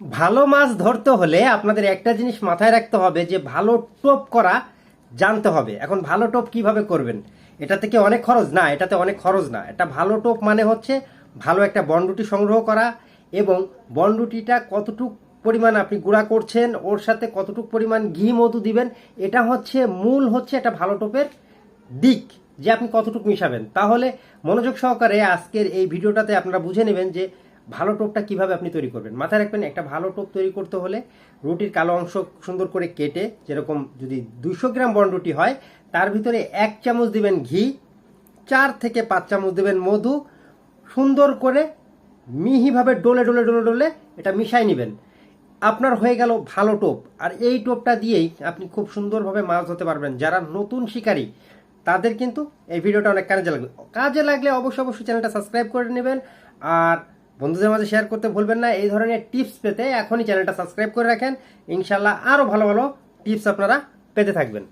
ভালো মাছ ধরতে হলে আপনাদের একটা জিনিস মাথায় রাখতে হবে যে ভালো টোপ করা জানতে হবে। এখন ভালো টোপ কীভাবে করবেন? এটা থেকে অনেক খরচ। না, এটাতে অনেক খরচ না। এটা ভালো টোপ মানে হচ্ছে ভালো একটা বনরুটি সংগ্রহ করা এবং বনরুটিটা কতটুক পরিমাণ আপনি গুঁড়া করছেন, ওর সাথে কতটুক পরিমাণ ঘি মধু দিবেন, এটা হচ্ছে মূল হচ্ছে একটা ভালো টোপের দিক যে আপনি কতটুকু মিশাবেন। তাহলে মনোযোগ সহকারে আজকের এই ভিডিওটাতে আপনারা বুঝে নেবেন যে ভালো টোপটা কীভাবে আপনি তৈরি করবেন? মাথায় রাখবেন, একটা ভালো টোপ তৈরি করতে হলে রুটির কালো অংশ সুন্দর করে কেটে, যেরকম যদি দুশো গ্রাম বন রুটি হয়, তার ভিতরে এক চামচ দিবেন ঘি, চার থেকে পাঁচ চামচ দেবেন মধু, সুন্দর করে মিহিভাবে ডোলে ডলে ডলে ডোলে এটা মিশাই নেবেন। আপনার হয়ে গেল ভালো টোপ। আর এই টোপটা দিয়েই আপনি খুব সুন্দরভাবে মাছ ধরতে পারবেন। যারা নতুন শিকারী, তাদের কিন্তু এই ভিডিওটা অনেক কাজে লাগবে। কাজে লাগলে অবশ্যই অবশ্যই চ্যানেলটা সাবস্ক্রাইব করে নেবেন। আর বন্ধুদের মাঝে শেয়ার করতে ভুলবেন না। এই ধরনের টিপস পেতে এখনই চ্যানেলটা সাবস্ক্রাইব করে রাখেন। ইনশাল্লাহ আরও ভালো ভালো টিপস আপনারা পেতে থাকবেন।